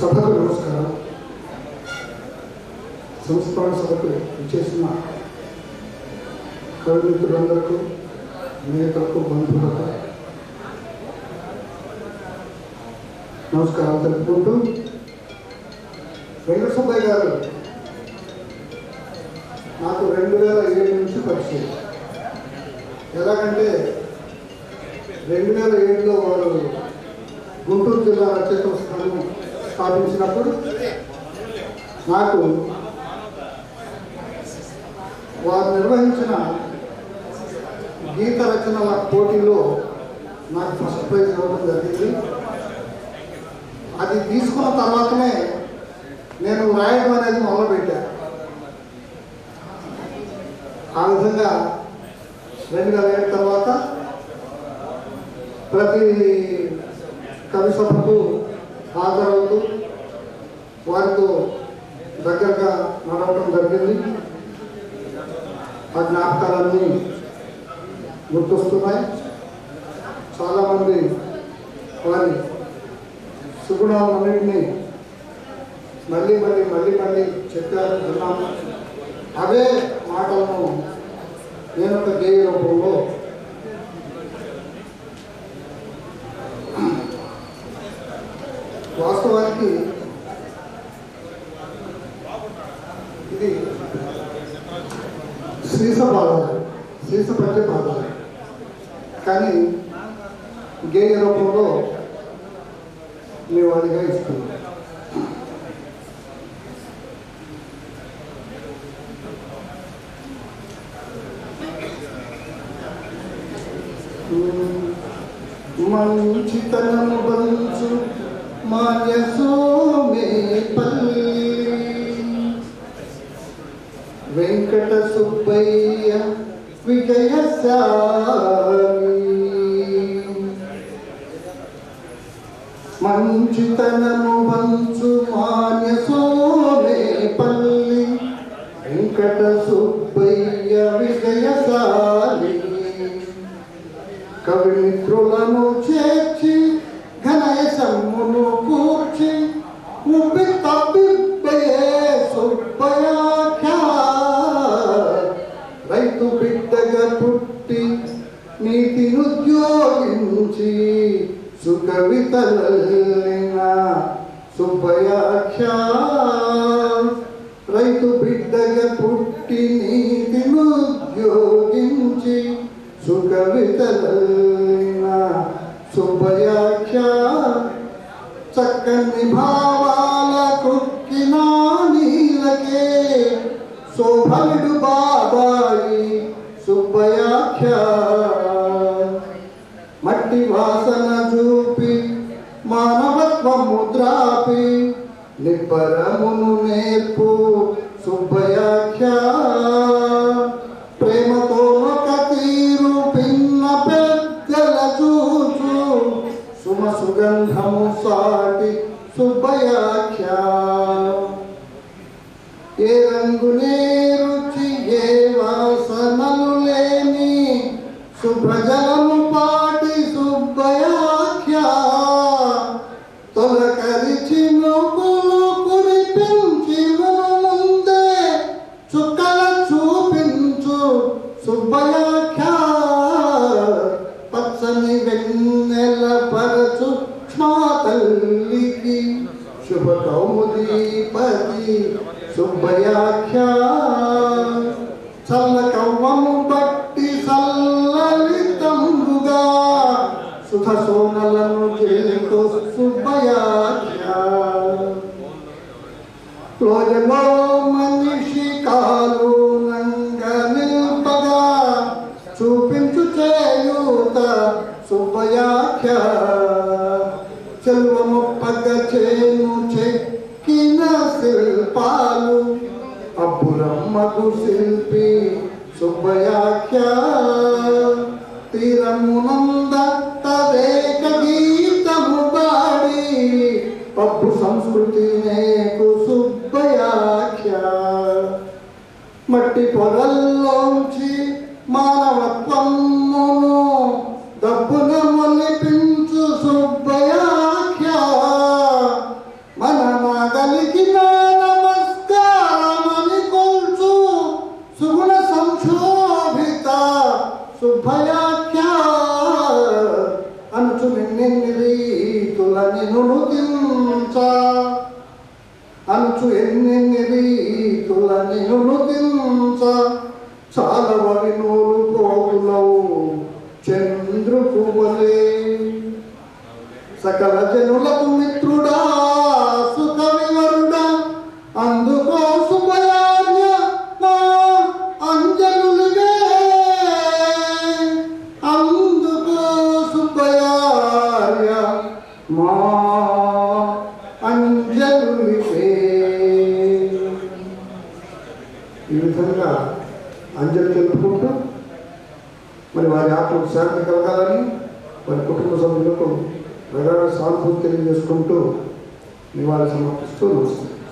సభకు నమస్కారం. సంస్కరణ సభకు ఇచ్చేసిన కవిమిత్రులందరకు నేతలకు బంధువులకు నమస్కారం తెలుపుకుంటూ వెంకటసుబ్బయ్య గారు నాకు రెండు వేల ఏడు నుంచి పరిచయం. ఎలాగంటే రెండు వేల ఏడులో వారు గుంటూరు జిల్లా రచయిత స్థానం స్థాపించినప్పుడు నాకు వారు నిర్వహించిన గీత రచనల పోటీలో నాకు ఫస్ట్ ప్రైజ్ ఇవ్వడం జరిగింది. అది తీసుకున్న తర్వాతనే నేను రాయడం అనేది మొదలుపెట్టాను ఆ విధంగా రెండు వేల ఏడు తర్వాత ప్రతి కవి సభకు హాజరవుతూ వారితో దగ్గరగా నడవడం జరిగింది. ఆ జ్ఞాపకాలన్నీ గుర్తొస్తున్నాయి. చాలామంది వారి సుగుణాలన్నింటినీ మళ్ళీ మళ్ళీ మళ్ళీ మళ్ళీ చెప్పారు విన్నాము. అవే మాటలను నేను ఒక గేయ రూపంలో సీస పద్య పాదాలు కానీ గేయ రూపంలో మీ వాడిగా ఇస్తున్నాం మంచితనము బంచు మాన్యసోమే పల్లి. వెంకట సుబ్బయ్య విజయశాలి మంచితనము మాన్య సోమే పల్లి వెంకట సుబ్బయ్య విజయశాలి కవిమిత్రులను చేర్చి ఘనయ సమ్మును నీతినుద్యోగించి సుకవితలైన సుబ్బయాఖ్యా రైతు బిడ్డగా పుట్టి నీతినుద్యోగించి సుకవితలైన సుబ్బయాఖ్య చక్కని భా మానవత్వము నిబ్బరమును నేర్పు సుబ్బయాఖ్య ప్రేమతో ఒక తీరు భిన్న పెద్దల చూచు. సుమ సుగంధము సాటి సుబ్బయాఖ్య ఏ రంగునే రుచి ఏ వాసనలు లేని శుభ్రజలము మా శుభ కౌముదీపతి శుభయాఖ్యా. చల్ల కవ్వము బట్టి చల్లలితంబుగా సుధ సోనలను చేతో శుభయాఖ్యా. రోజలో మనిషి కాలు నంగ నిల్పగా చూపించు చేయూత శుభయాఖ్యా. చెల్వముప్పగ చేను చెక్కిన శిల్పాలు. అబ్బురమ్మకు శిల్పి సుబ్బయాఖ్య. తీరమునంద తదేక గీతము పాడి. పప్పు సంస్కృతి నేకు సుబ్బయాఖ్య. మట్టి పొరల్లోంచి మా శుభయాఖ్యా అంచు నిన్నెన్ని రీతులని నునుతించ అంచు ఎన్నెన్ని రీతులని నునుతించ చాలవని నూలు పోగులవు చంద్రుకువలే సకల జనులకు మిత్రుడా మా అంజలులిగే ఈ విధంగా అంజలి తెలుపుకుంటూ మరి వారి ఆత్మకు శాంతి కలగాలని వారి కుటుంబ సభ్యులకు ప్రగాఢ సానుభూతి తెలియజేసుకుంటూ నివాళి సమర్పిస్తూ నమస్తే